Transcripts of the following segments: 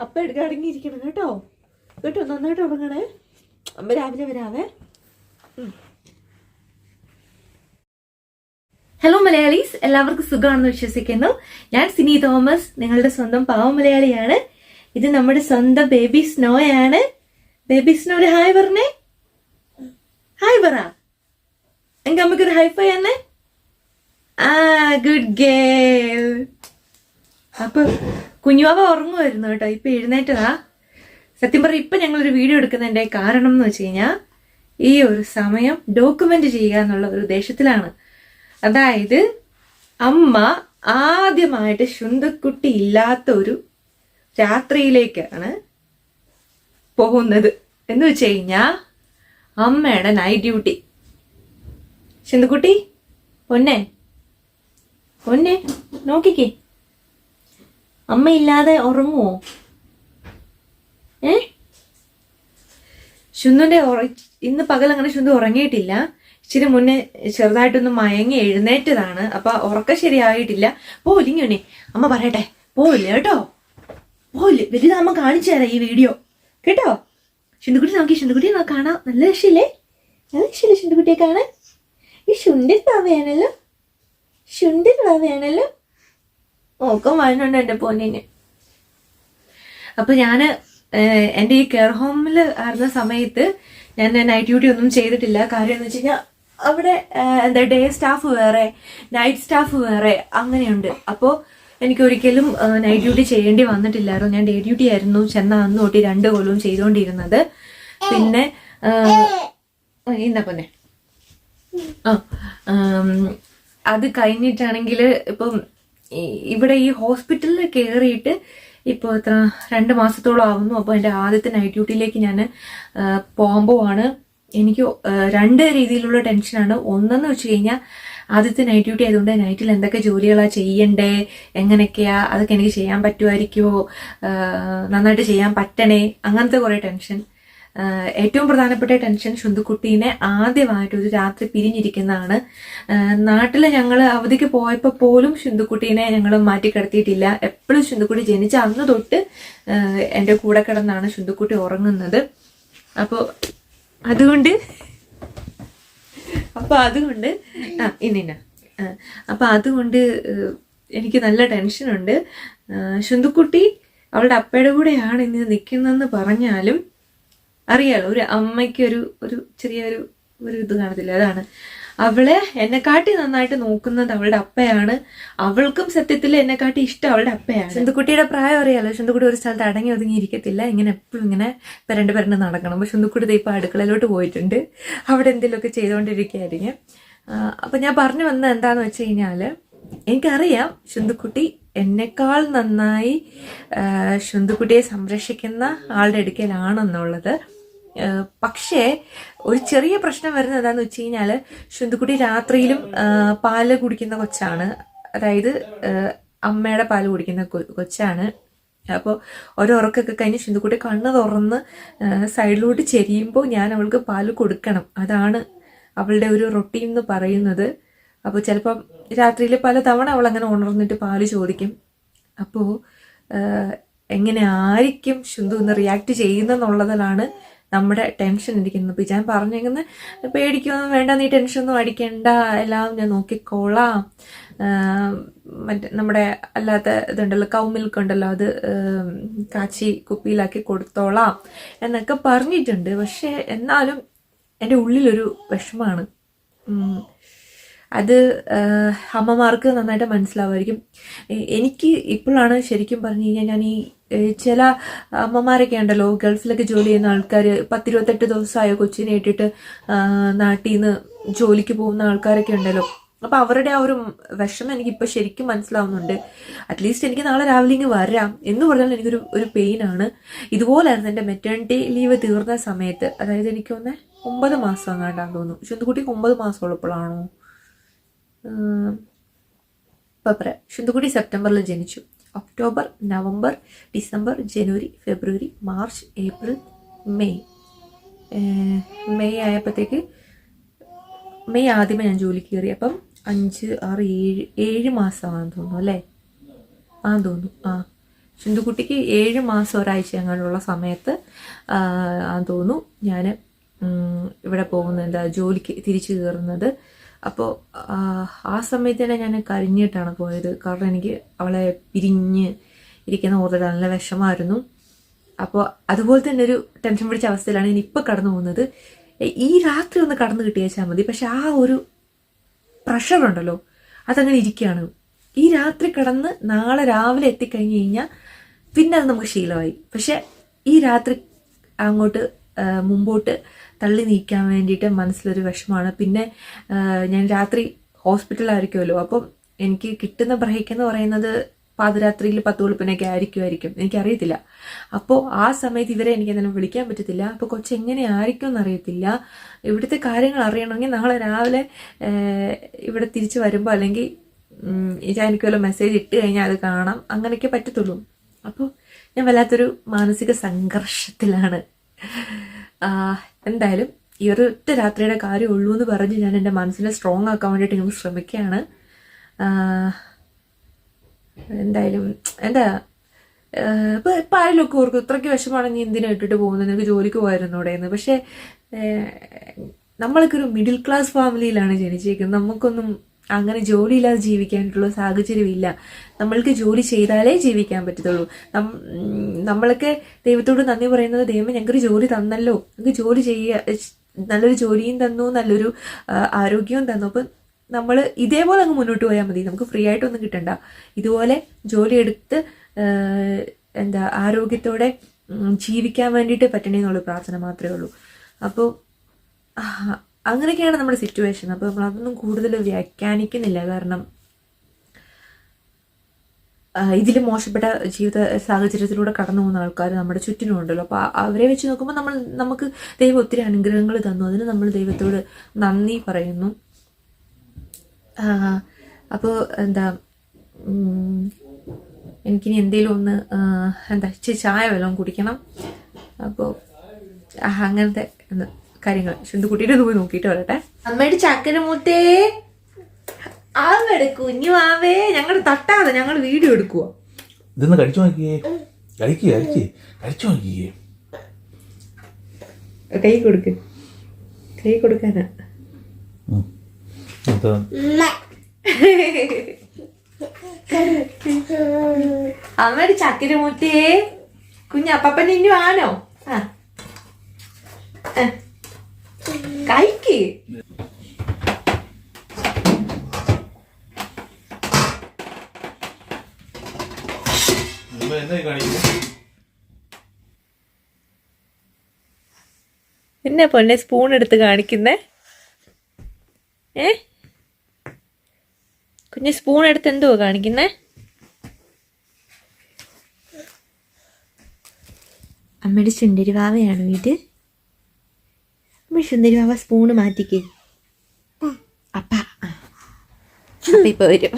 അപ്പം എടുക്കാൻ അടങ്ങിയിരിക്കണം കേട്ടോ. കേട്ടോ നന്നായിട്ട് ഉറങ്ങണേ. അമ്മ രാവിലെ വരാവേ. ഹലോ മലയാളീസ്. എല്ലാവർക്കും സുഖമാണെന്ന് വിശ്വസിക്കുന്നു. ഞാൻ സിനി തോമസ് നിങ്ങളുടെ സ്വന്തം പാവ മലയാളിയാണ്. ഇത് നമ്മുടെ സ്വന്തം ബേബി സ്നോയാണ്. ബേബി സ്നോ ഒരു ഹായ് പറഞ്ഞേ. ഹായ് പറ. എങ്ക നമുക്കൊരു ഹൈഫൈ തന്നെ. ആ ഗുഡ് ഗേൾ അപ്പൊ കുഞ്ഞുവാവ ഉറങ്ങുമായിരുന്നു കേട്ടോ. ഇപ്പം എഴുന്നേറ്റതാ. സത്യം പറഞ്ഞ ഇപ്പം ഞങ്ങളൊരു വീഡിയോ എടുക്കുന്നതിന്റെ കാരണം എന്ന് വെച്ച് കഴിഞ്ഞാൽ ഈ ഒരു സമയം ഡോക്യുമെന്റ് ചെയ്യുക എന്നുള്ള ഒരു ഉദ്ദേശത്തിലാണ്. അതായത് അമ്മ ആദ്യമായിട്ട് ശുന്തക്കുട്ടി ഇല്ലാത്ത ഒരു രാത്രിയിലേക്കാണ് പോകുന്നത്. എന്ന് വെച്ച് കഴിഞ്ഞാൽ അമ്മയുടെ നൈറ്റ് ഡ്യൂട്ടി ശുന്തക്കുട്ടി പൊന്നെ. പൊന്നെ നോക്കിക്കേ. അമ്മ ഇല്ലാതെ ഉറങ്ങുവോ? ഏ? ശുന്തുന്റെ ഇന്ന് പകൽ അങ്ങനെ ശുന്തു ഉറങ്ങിയിട്ടില്ല. ഇച്ചിരി മുന്നേ ചെറുതായിട്ടൊന്ന് മയങ്ങി എഴുന്നേറ്റതാണ്. അപ്പൊ ഉറക്ക ശരിയായിട്ടില്ല. പോലിങ്ങനെ അമ്മ പറയട്ടെ. പോയില്ല കേട്ടോ? പോയില്ല വലുത് അമ്മ കാണിച്ചു തരാം ഈ വീഡിയോ. കേട്ടോ? ശുണ്ടുകുട്ടി നോക്കി ശുണ്ടുകുട്ടി കാണാം. നല്ല രക്ഷയില്ലേ? നല്ല രക്ഷയില്ലേ ശുണ്ടുകുട്ടിയെ കാണാൻ? ഈ ശുണ്ടിൽ പാവയാണല്ലോ? ശുണ്ടിൽ പാവയാണല്ലോ? നോക്കം വരുന്നുണ്ട് എന്റെ പൊന്നിന്. അപ്പൊ ഞാൻ എന്റെ ഈ കെയർ ഹോമിൽ ആയിരുന്ന സമയത്ത് ഞാൻ നൈറ്റ് ഡ്യൂട്ടി ഒന്നും ചെയ്തിട്ടില്ല. കാര്യം എന്ന് വെച്ച് കഴിഞ്ഞാൽ അവിടെ എന്താ ഡേ സ്റ്റാഫ് വേറെ നൈറ്റ് സ്റ്റാഫ് വേറെ അങ്ങനെയുണ്ട്. അപ്പോൾ എനിക്ക് ഒരിക്കലും നൈറ്റ് ഡ്യൂട്ടി ചെയ്യേണ്ടി വന്നിട്ടില്ലായിരുന്നു. ഞാൻ ഡേ ഡ്യൂട്ടി ആയിരുന്നു ചെന്ന അന്ന് തൊട്ട് രണ്ട് കൊല്ലവും ചെയ്തുകൊണ്ടിരുന്നത് പിന്നെ ഇന്ന പൊന്നെ. ആ അത് കഴിഞ്ഞിട്ടാണെങ്കിൽ ഇപ്പം ഇവിടെ ഈ ഹോസ്പിറ്റലിൽ കയറിയിട്ട് ഇപ്പോൾ എത്ര രണ്ട് മാസത്തോളം ആവുന്നു. അപ്പോൾ എന്റെ ആദ്യത്തെ നൈറ്റ് ഡ്യൂട്ടിയിലേക്ക് ഞാൻ പോകുമ്പോഴാണ് എനിക്ക് രണ്ട് രീതിയിലുള്ള ടെൻഷനാണ് ഒന്നെന്ന് വെച്ച് കഴിഞ്ഞാൽ ആദ്യത്തെ നൈറ്റ് ഡ്യൂട്ടി ആയതുകൊണ്ട് നൈറ്റിൽ എന്തൊക്കെ ജോലികളാണ് ചെയ്യണ്ടേ എങ്ങനെയൊക്കെയാ അതൊക്കെ എനിക്ക് ചെയ്യാൻ പറ്റുമായിരിക്കുമോ നന്നായിട്ട് ചെയ്യാൻ പറ്റണേ അങ്ങനത്തെ കുറേ ടെൻഷൻ ഏറ്റവും പ്രധാനപ്പെട്ട ടെൻഷൻ ശുന്തുക്കുട്ടീനെ ആദ്യമായിട്ട് ഒരു രാത്രി പിരിഞ്ഞിരിക്കുന്നതാണ്. നാട്ടിൽ ഞങ്ങൾ അവധിക്ക് പോയപ്പോൾ പോലും ശുന്തുക്കുട്ടീനെ ഞങ്ങൾ മാറ്റി കിടത്തിയിട്ടില്ല എപ്പോഴും ശുന്തുക്കുട്ടി ജനിച്ച അന്ന് തൊട്ട് എന്റെ കൂടെ കിടന്നാണ് ശുന്തുക്കുട്ടി ഉറങ്ങുന്നത്. അപ്പോൾ അതുകൊണ്ട് അപ്പോൾ അതുകൊണ്ട് ആ ഇന്നിന്ന അപ്പോൾ അതുകൊണ്ട് എനിക്ക് നല്ല ടെൻഷനുണ്ട്. ശുന്തുക്കുട്ടി അവളുടെ അപ്പയുടെ കൂടെയാണ് ഇന്ന് നിൽക്കുന്നതെന്ന് പറഞ്ഞാലും അറിയാലോ ഒരു അമ്മയ്ക്ക് ഒരു ഒരു ചെറിയൊരു ഒരു ഇത് കാണത്തില്ല. അതാണ്. അവളെ എന്നെക്കാട്ടി നന്നായിട്ട് നോക്കുന്നത് അവളുടെ അപ്പയാണ്. അവൾക്കും സത്യത്തിൽ എന്നെക്കാട്ടി ഇഷ്ടം അവളുടെ അപ്പയാണ്. ശുന്തുക്കുട്ടിയുടെ പ്രായം അറിയാലോ? ശുന്തുക്കുട്ടി ഒരു സ്ഥലത്ത് അടങ്ങി ഒതുങ്ങി ഇരിക്കത്തില്ല. ഇങ്ങനെ എപ്പോഴും ഇങ്ങനെ പെരണ്ട് പെരണ്ട് നടക്കണം. അപ്പൊ ശുന്തുക്കുട്ടി ദേ ഇപ്പൊ അടുക്കളയിലോട്ട് പോയിട്ടുണ്ട്. അവിടെ എന്തെങ്കിലുമൊക്കെ ചെയ്തുകൊണ്ടിരിക്കുകയായിരിക്കും അപ്പോൾ അപ്പൊ ഞാൻ പറഞ്ഞു വന്നത് എന്താന്ന് വെച്ച് കഴിഞ്ഞാൽ എനിക്കറിയാം ശുന്തുക്കുട്ടി എന്നെക്കാൾ നന്നായി ശുന്തുക്കുട്ടിയെ സംരക്ഷിക്കുന്ന ആളുടെ അടുക്കലാണെന്നുള്ളത്. പക്ഷേ ഒരു ചെറിയ പ്രശ്നം വരുന്നത് എന്താന്ന് വെച്ച് കഴിഞ്ഞാൽ ശുന്തുക്കുട്ടി രാത്രിയിലും പാൽ കുടിക്കുന്ന കൊച്ചാണ്. അതായത് അമ്മയുടെ പാൽ കുടിക്കുന്ന കൊച്ചാണ്. അപ്പോൾ ഓരോ ഉറക്കൊക്കെ കഴിഞ്ഞ് ശുന്തുക്കുട്ടി കണ്ണ് തുറന്ന് സൈഡിലോട്ട് ചെരിയുമ്പോൾ ഞാൻ അവൾക്ക് പാൽ കൊടുക്കണം. അതാണ് അവളുടെ ഒരു റൊട്ടീൻ എന്ന് പറയുന്നത്. അപ്പോൾ ചിലപ്പം രാത്രിയിൽ പല തവണ അവൾ അങ്ങനെ ഉണർന്നിട്ട് പാൽ ചോദിക്കും. അപ്പോൾ എങ്ങനെ ആയിരിക്കും ശുന്തു ഇന്ന് റിയാക്ട് ചെയ്യുന്നെന്നുള്ളതിലാണ് നമ്മുടെ ടെൻഷൻ ഇരിക്കുന്നത് ഇപ്പം ഞാൻ പറഞ്ഞിരിക്കുന്നത് പേടിക്കൊന്നും വേണ്ട നീ ടെൻഷനൊന്നും അടിക്കണ്ട. എല്ലാം ഞാൻ നോക്കിക്കോളാം. മറ്റേ നമ്മുടെ അല്ലാത്ത ഇതുണ്ടല്ലോ കൗ മിൽക്ക് ഉണ്ടല്ലോ അത് കാച്ചി കുപ്പിയിലാക്കി കൊടുത്തോളാം എന്നൊക്കെ പറഞ്ഞിട്ടുണ്ട്. പക്ഷേ എന്നാലും എന്റെ ഉള്ളിലൊരു വിഷമാണ്. അത് അമ്മമാർക്ക് നന്നായിട്ട് മനസ്സിലാവുമായിരിക്കും. എനിക്ക് ഇപ്പോഴാണ് ശരിക്കും പറഞ്ഞു കഴിഞ്ഞാൽ ഞാൻ ഈ ചില അമ്മമാരൊക്കെ ഉണ്ടല്ലോ ഗൾഫിലൊക്കെ ജോലി ചെയ്യുന്ന ആൾക്കാർ പത്തിരുപത്തെട്ട് ദിവസമായ കൊച്ചിനെ ഇട്ടിട്ട് നാട്ടിൽ നിന്ന് ജോലിക്ക് പോകുന്ന ആൾക്കാരൊക്കെ ഉണ്ടല്ലോ. അപ്പോൾ അവരുടെ ആ ഒരു വിഷമം എനിക്കിപ്പോൾ ശരിക്കും മനസ്സിലാവുന്നുണ്ട്. അറ്റ്ലീസ്റ്റ് എനിക്ക് നാളെ രാവിലെ ഇങ്ങ് വരാം എന്ന് പറഞ്ഞാൽ എനിക്കൊരു ഒരു പെയിൻ ആണ്. ഇതുപോലായിരുന്നു എന്റെ മെറ്റേണിറ്റി ലീവ് തീർന്ന സമയത്ത്. അതായത് എനിക്ക് ഒന്ന് ഒമ്പത് മാസം അങ്ങാണ്ടാന്ന് തോന്നുന്നു. ചുന്തുകുട്ടിക്ക് ഒമ്പത് മാസം ഉള്ളപ്പോഴാണോ? ഇപ്പം പറയാം. ശുന്തുകുട്ടി സെപ്റ്റംബറിൽ ജനിച്ചു. ഒക്ടോബർ നവംബർ ഡിസംബർ ജനുവരി ഫെബ്രുവരി മാർച്ച് ഏപ്രിൽ മെയ്. മെയ് ആയപ്പോഴത്തേക്ക് മെയ് ആദ്യമേ ഞാൻ ജോലിക്ക് കയറി. അപ്പം അഞ്ച് ആറ് ഏഴ് ഏഴ് മാസമാണെന്ന് തോന്നുന്നു അല്ലേ? ആ തോന്നുന്നു. ആ. ചുണ്ടുകുട്ടിക്ക് ഏഴ് മാസം ഒരാഴ്ച അങ്ങനെയുള്ള സമയത്ത് തോന്നുന്നു. ഞാൻ ഇവിടെ പോകുന്നത് എന്താ ജോലിക്ക് തിരിച്ചു കയറുന്നത് അപ്പോൾ ആ സമയത്ത് തന്നെ ഞാൻ കരിഞ്ഞിട്ടാണ് പോയത്. കാരണം എനിക്ക് അവളെ പിരിഞ്ഞ് ഇരിക്കുന്ന ഓർത്തിട്ട് നല്ല വിഷമായിരുന്നു. അപ്പോൾ അതുപോലെ തന്നെ ഒരു ടെൻഷൻ പിടിച്ച അവസ്ഥയിലാണ് ഞാൻ ഇപ്പോൾ കടന്നു പോകുന്നത്. ഈ രാത്രി ഒന്ന് കടന്നു കിട്ടിയേച്ചാൽ മതി. പക്ഷെ ആ ഒരു പ്രഷർ ഉണ്ടല്ലോ അതങ്ങനെ ഇരിക്കുകയാണ് ഈ രാത്രി കടന്ന് നാളെ രാവിലെ എത്തിക്കഴിഞ്ഞ് കഴിഞ്ഞാൽ പിന്നെ അത് നമുക്ക് ശീലമായി. പക്ഷെ ഈ രാത്രി അങ്ങോട്ട് മുമ്പോട്ട് തള്ളി നീക്കാൻ വേണ്ടിയിട്ട് മനസ്സിലൊരു വിഷമമാണ് പിന്നെ ഞാൻ രാത്രി ഹോസ്പിറ്റലായിരിക്കുമല്ലോ അപ്പം എനിക്ക് കിട്ടുന്ന ബ്രേക്ക് എന്ന് പറയുന്നത് പാതിരാത്രിയിൽ പത്ത് വെളുപ്പിനൊക്കെ ആയിരിക്കുമായിരിക്കും. എനിക്കറിയത്തില്ല. അപ്പോൾ ആ സമയത്ത് ഇവരെ എനിക്ക് എന്തെങ്കിലും വിളിക്കാൻ പറ്റത്തില്ല. അപ്പോൾ കൊച്ചു എങ്ങനെ എന്നറിയത്തില്ല. ഇവിടുത്തെ കാര്യങ്ങൾ അറിയണമെങ്കിൽ നാളെ രാവിലെ ഇവിടെ തിരിച്ചു വരുമ്പോൾ അല്ലെങ്കിൽ എനിക്ക് വല്ല മെസ്സേജ് ഇട്ട് കഴിഞ്ഞാൽ അത് കാണാം. അങ്ങനെയൊക്കെ പറ്റത്തുള്ളൂ. അപ്പോൾ ഞാൻ വല്ലാത്തൊരു മാനസിക സംഘർഷത്തിലാണ്. എന്തായാലും ഈ ഒരു ഒറ്റ രാത്രിയുടെ കാര്യം ഉള്ളൂ എന്ന് പറഞ്ഞ് ഞാൻ എന്റെ മനസ്സിനെ സ്ട്രോങ് ആക്കാൻ വേണ്ടിയിട്ട് ഞങ്ങൾ ശ്രമിക്കുകയാണ്. എന്തായാലും എന്താ ഇപ്പം ഇപ്പം ആരെങ്കിലുമൊക്കെ ഓർക്കും ഇത്രയ്ക്ക് വിഷമാണ് നീ എന്തിനാ ഇട്ടിട്ട് പോകുന്നത്? നിനക്ക് ജോലിക്ക് പോയിരുന്നൂടെ എന്ന് പക്ഷെ നമ്മളൊക്കെ ഒരു മിഡിൽ ക്ലാസ് ഫാമിലിയിലാണ് ജനിച്ചേക്കുന്നത്. നമുക്കൊന്നും അങ്ങനെ ജോലിയില്ലാതെ ജീവിക്കാനായിട്ടുള്ള സാഹചര്യമില്ല. നമ്മൾക്ക് ജോലി ചെയ്താലേ ജീവിക്കാൻ പറ്റത്തുള്ളൂ. നമ്മളൊക്കെ ദൈവത്തോട് നന്ദി പറയുന്നത് ദൈവം ഞങ്ങൾക്കൊരു ജോലി തന്നല്ലോ. ഞങ്ങൾക്ക് ജോലി ചെയ്യ നല്ലൊരു ജോലിയും തന്നു നല്ലൊരു ആരോഗ്യവും തന്നു. അപ്പം നമ്മൾ ഇതേപോലെ അങ്ങ് മുന്നോട്ട് പോയാൽ മതി. നമുക്ക് ഫ്രീ ആയിട്ടൊന്നും കിട്ടണ്ട. ഇതുപോലെ ജോലി എടുത്ത് എന്താ ആരോഗ്യത്തോടെ ജീവിക്കാൻ വേണ്ടിയിട്ട് പറ്റണേ എന്നുള്ള പ്രാർത്ഥന മാത്രമേ ഉള്ളൂ. അപ്പോൾ അങ്ങനെയൊക്കെയാണ് നമ്മുടെ സിറ്റുവേഷൻ അപ്പോൾ നമ്മൾ അതൊന്നും കൂടുതൽ വ്യാഖ്യാനിക്കുന്നില്ല. കാരണം ഇതിൽ മോശപ്പെട്ട ജീവിത സാഹചര്യത്തിലൂടെ കടന്നു പോകുന്ന ആൾക്കാർ നമ്മുടെ ചുറ്റിനും ഉണ്ടല്ലോ അപ്പോൾ അവരെ വെച്ച് നോക്കുമ്പോൾ നമ്മൾ നമുക്ക് ദൈവം ഒത്തിരി അനുഗ്രഹങ്ങൾ തന്നു. അതിന് നമ്മൾ ദൈവത്തോട് നന്ദി പറയുന്നു. അപ്പോൾ എന്താ എനിക്കിനി എന്തെങ്കിലും ഒന്ന് എന്താ ചായ വല്ലതും കുടിക്കണം. അപ്പോൾ അങ്ങനത്തെ ഒന്ന് കാര്യങ്ങൾ. ശുദ്ധക്കുട്ടിയുടെ പോയി നോക്കിയിട്ട് വരട്ടെ. അമ്മയുടെ ചക്കര മൂത്തേ ആവടെ കുഞ്ഞു ആവേ. ഞങ്ങൾ തട്ടാതെ ഞങ്ങൾ വീഡിയോ എടുക്കുക ഇതൊന്ന് കഴിച്ചു നോക്കിയേ. കഴിക്കുക കഴിക്കേ. കഴിച്ചു നോക്കിയേ. കൈ കൊടുക്ക്. കൈ കൊടുക്കാനാ. അമ്മയുടെ ചക്കര മൂത്തേ കുഞ്ഞു അപ്പപ്പൻ ഇനി ആണോ ആ. ആ. കഴിക്ക് പിന്നെ കാണിക്കും എന്നെ പൊന്നെ സ്പൂൺ എടുത്ത് കാണിക്കുന്നേ. ഏ? കുഞ്ഞ് സ്പൂൺ എടുത്ത് എന്തുവാ കാണിക്കുന്നേ? അമ്മയുടെ ചുണ്ടരി വാവയാണ് വീട് അമ്മ സുന്ദരി ബാബ സ്പൂണ് മാറ്റിക്ക്. അപ്പ. അപ്പ ഇപ്പൊ വരും.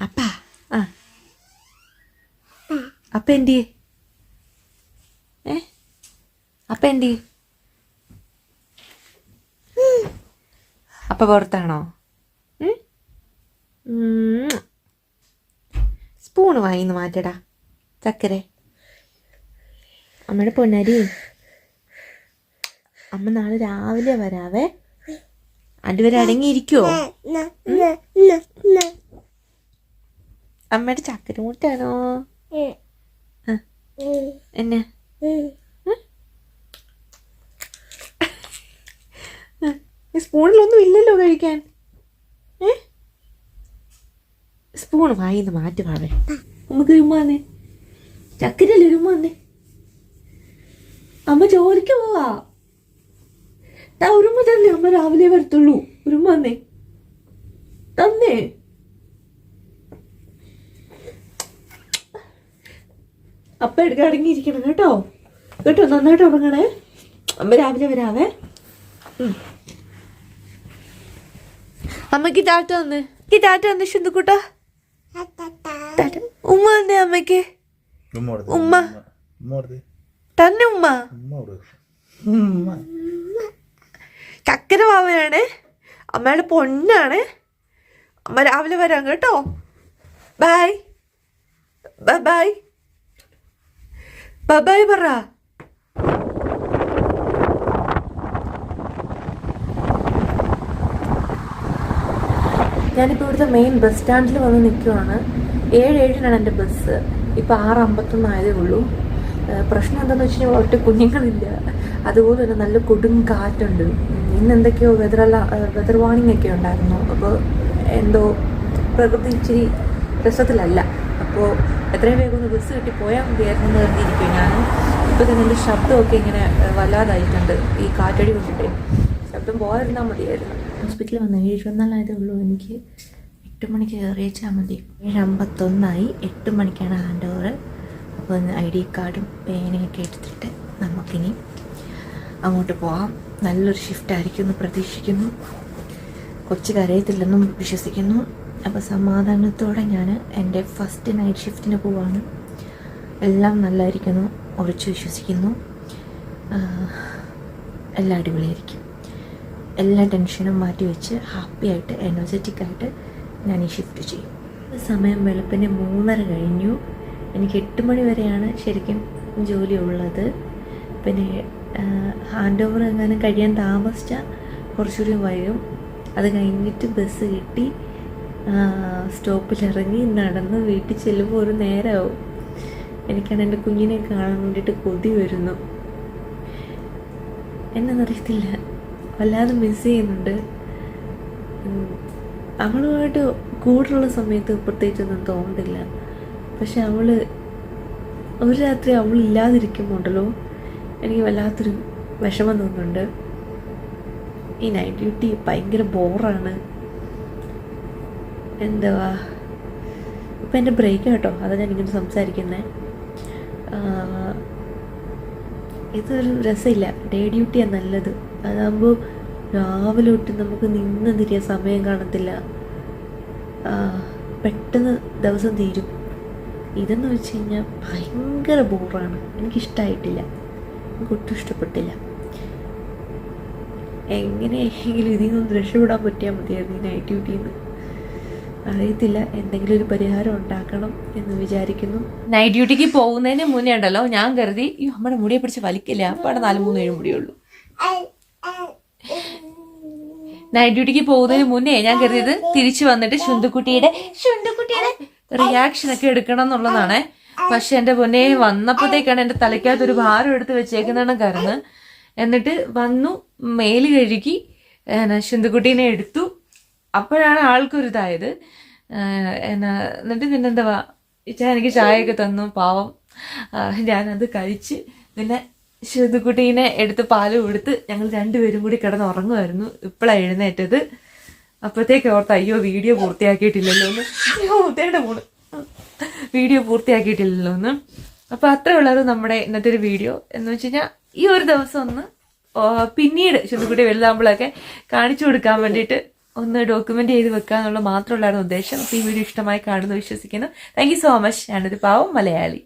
അപ്പ ആ. അപ്പ എന്തി? ഏ? അപ്പ എന്തി? അപ്പ പുറത്താണോ. സ്പൂണ് വാങ്ങി മാറ്റടാ. ചക്കര. അമ്മയുടെ പൊന്നാരി. അമ്മ നാളെ രാവിലെ വരാവേ. അതുവരെ അടങ്ങിയിരിക്കുവോ? അമ്മയുടെ ചക്കര മുട്ടാണോ എന്നെ? സ്പൂണിലൊന്നും ഇല്ലല്ലോ കഴിക്കാൻ. സ്പൂൺ വായിന്ന് മാറ്റി പാവേ നമുക്ക് ഉമ്മാന്നെ. ചക്കരല്ലേ ഉരുമാന്നേ അമ്മ ജോലിക്ക് പോവാ. താ ഉരുമ തന്നെ. അമ്മ രാവിലെ വരത്തുള്ളൂ. ഉറുമ തന്നെ തന്നെ. അപ്പ എടുക്കാൻ അടങ്ങിയിരിക്കണം കേട്ടോ. കേട്ടോ നന്നായിട്ട് ഉറങ്ങണേ. അമ്മ രാവിലെ വരാവേ. അമ്മയ്ക്ക് ടാറ്റ വന്ന്. ഈ ടാറ്റ വന്ന് ശുദ്ധക്കൂട്ട ഉമ്മ തന്നെ അമ്മയ്ക്ക് ഉമ്മ. ഉമ്മ. തന്നെ ഉമ്മ. ഉമ്മ കൊടു. ഉമ്മ. ചക്കര മാവനാണ് അമ്മയുടെ പൊന്നാണ്. അമ്മ രാവിലെ വരാം കേട്ടോ. Bye bye bye bye bye പറ. ഞാനിപ്പോൾ ഇവിടുത്തെ മെയിൻ ബസ് സ്റ്റാൻഡിൽ വന്ന് നിൽക്കുവാണ് ഏഴ് ഏഴിനാണ് എന്റെ ബസ് ഇപ്പോൾ ആറ് അമ്പത്തൊന്നായതേ ഉള്ളൂ. പ്രശ്നം എന്താണെന്ന് വെച്ച് കഴിഞ്ഞാൽ ഒറ്റ കുഞ്ഞുങ്ങളില്ല. അതുപോലെ തന്നെ നല്ല കൊടും കാറ്റുണ്ട്. ഇന്ന് എന്തൊക്കെയോ അല്ല വെതർ വാണിംഗ് ഒക്കെ ഉണ്ടായിരുന്നു. അപ്പോൾ എന്തോ പ്രകൃതി ഇച്ചിരി രസത്തിലല്ല. അപ്പോൾ എത്രയും വേഗം ഒന്ന് ബസ് കിട്ടി പോയാൽ മതിയായിരുന്നു എന്ന് കരുതിയിരിക്കും ഞാൻ ഇപ്പോൾ തന്നെ എന്റെ ശബ്ദമൊക്കെ ഇങ്ങനെ വല്ലാതായിട്ടുണ്ട്. ഈ കാറ്റടി കൊണ്ടിട്ടേ. ശബ്ദം പോകാതിരുന്നാൽ മതിയായിരുന്നു. ഹോസ്പിറ്റലിൽ വന്ന് ഏഴ് ഇരുപത്തിനാലായതേ ഉള്ളൂ. എനിക്ക് എട്ട് മണിക്ക് കയറിയച്ചാൽ മതി. ഏഴ് അമ്പത്തൊന്നായി എട്ട് മണിക്കാണ് ഹാൻഡ് ഓവർ അപ്പോൾ ഐ ഡി കാർഡും പേനയൊക്കെ എടുത്തിട്ട് നമുക്കിനി അങ്ങോട്ട് പോവാം. നല്ലൊരു ഷിഫ്റ്റ് ആയിരിക്കും എന്ന് പ്രതീക്ഷിക്കുന്നു. കൊച്ചു കരയത്തില്ലെന്നും വിശ്വസിക്കുന്നു. അപ്പോൾ സമാധാനത്തോടെ ഞാൻ എന്റെ ഫസ്റ്റ് നൈറ്റ് ഷിഫ്റ്റിന് പോവാണ്. എല്ലാം നല്ലതായിരിക്കുന്നു ഉറച്ചു വിശ്വസിക്കുന്നു. എല്ലാം അടിപൊളിയായിരിക്കും. എല്ലാ ടെൻഷനും മാറ്റി വെച്ച് ഹാപ്പി ആയിട്ട് എനർജറ്റിക് ആയിട്ട് ഞാൻ ഈ ഷിഫ്റ്റ് ചെയ്യും. സമയം വെളുപ്പിന് മൂന്നര കഴിഞ്ഞു. എനിക്ക് എട്ട് മണി വരെയാണ് ശരിക്കും ജോലി ഉള്ളത് പിന്നെ ഹാൻഡ് ഓവർ എങ്ങാനും കഴിയാൻ താമസിച്ചാൽ കുറച്ചുകൂടി വൈകും. അത് കഴിഞ്ഞിട്ട് ബസ് കിട്ടി. സ്റ്റോപ്പിലിറങ്ങി നടന്ന് വീട്ടിൽ ചെല്ലുമ്പോൾ ഒരു നേരമാവും. എനിക്കാണ് എന്റെ കുഞ്ഞിനെ കാണാൻ വേണ്ടിയിട്ട് കൊതി വരുന്നു. എന്നറിയത്തില്ല. വല്ലാതെ മിസ് ചെയ്യുന്നുണ്ട്. അവളുമായിട്ട് കൂടുതലുള്ള സമയത്ത് പ്രത്യേകിച്ചൊന്നും തോന്നുന്നില്ല പക്ഷെ അവൾ ഒരു രാത്രി അവൾ ഇല്ലാതിരിക്കുമ്പോണ്ടല്ലോ എനിക്ക് വല്ലാത്തൊരു വിഷമം തോന്നുന്നുണ്ട്. ഈ നൈറ്റ് ഡ്യൂട്ടി ഭയങ്കര ബോറാണ് എന്തുവാ? ഇപ്പം എന്റെ ബ്രേക്ക് കേട്ടോ. അതാണ് ഞാൻ ഇങ്ങനെ സംസാരിക്കുന്നത് ഇതൊരു രസമില്ല. ഡേ ഡ്യൂട്ടിയാണ് നല്ലത്. അതാകുമ്പോൾ രാവിലെ തൊട്ട് നമുക്ക് നിന്ന് തിരിയാൻ സമയം കാണത്തില്ല. പെട്ടെന്ന് ദിവസം തീരും. ഇതെന്ന് വെച്ച് കഴിഞ്ഞാൽ ഭയങ്കര ബോറാണ്. എനിക്കിഷ്ടമായിട്ടില്ല എനിക്ക് ഒട്ടും ഇഷ്ടപ്പെട്ടില്ല. എങ്ങനെയെങ്കിലും ഇതിൽ നിന്ന് രക്ഷപ്പെടാൻ പറ്റിയാൽ മതിയായിരുന്നു ഈ നൈറ്റ് ഡ്യൂട്ടിയിൽ നിന്ന് അറിയത്തില്ല എന്തെങ്കിലും ഒരു പരിഹാരം ഉണ്ടാക്കണം എന്ന് വിചാരിക്കുന്നു. നൈറ്റ് ഡ്യൂട്ടിക്ക് പോകുന്നതിന് മുന്നേ ഉണ്ടല്ലോ ഞാൻ കരുതി നമ്മുടെ മുടിയെ പിടിച്ച് വലിക്കില്ല? അപ്പാടെ നാല് മൂന്ന് ഏഴ് മുടിയുള്ളൂ. നൈറ്റ് ഡ്യൂട്ടിക്ക് പോകുന്നതിന് മുന്നേ ഞാൻ കരുതിയത് തിരിച്ചു വന്നിട്ട് ശുന്തുക്കുട്ടിയുടെ ശുന്തുക്കുട്ടിയുടെ റിയാക്ഷൻ ഒക്കെ എടുക്കണം എന്നുള്ളതാണ്. പക്ഷെ എന്റെ പൊന്നെ വന്നപ്പോഴത്തേക്കാണ് എന്റെ തലയ്ക്കകത്ത് ഒരു ഭാരം എടുത്ത് വെച്ചേക്കുന്നതാണ് കാരണം എന്നിട്ട് വന്നു മേൽ കഴുകി ശുന്തുകുട്ടീനെ എടുത്തു. അപ്പോഴാണ് ആൾക്കൊരിതായത്. എന്നാ എന്നിട്ട് പിന്നെന്താ ഇച്ചാ എനിക്ക് ചായയൊക്കെ തന്നു പാവം. ഞാനത് കഴിച്ച് പിന്നെ ശുന്തുകുട്ടീനെ എടുത്ത് പാൽ കൊടുത്ത് ഞങ്ങൾ രണ്ടുപേരും കൂടി കിടന്ന് ഉറങ്ങുമായിരുന്നു. ഇപ്പോഴാണ് എഴുന്നേറ്റത്. അപ്പോഴത്തേക്ക് ഓർത്ത് അയ്യോ വീഡിയോ പൂർത്തിയാക്കിയിട്ടില്ലല്ലോ എന്ന്. അയ്യോ മോൾ. വീഡിയോ പൂർത്തിയാക്കിയിട്ടില്ലല്ലോ എന്ന്. അപ്പോൾ അത്രേ ഉള്ളത് നമ്മുടെ ഇന്നത്തെ ഒരു വീഡിയോ. എന്ന് വെച്ച് കഴിഞ്ഞാൽ ഈ ഒരു ദിവസം ഒന്ന് പിന്നീട് ചെറുകുട്ടി വലുതാകുമ്പോഴൊക്കെ കാണിച്ചു കൊടുക്കാൻ വേണ്ടിയിട്ട് ഒന്ന് ഡോക്യുമെന്റ് ചെയ്ത് വെക്കുക എന്നുള്ള മാത്രമുള്ളായിരുന്നു ഉദ്ദേശം. അപ്പോൾ ഈ വീഡിയോ ഇഷ്ടമായി കാണുമെന്ന് വിശ്വസിക്കുന്നു. താങ്ക് സോ മച്ച് ഞാനൊരു പാവം മലയാളി.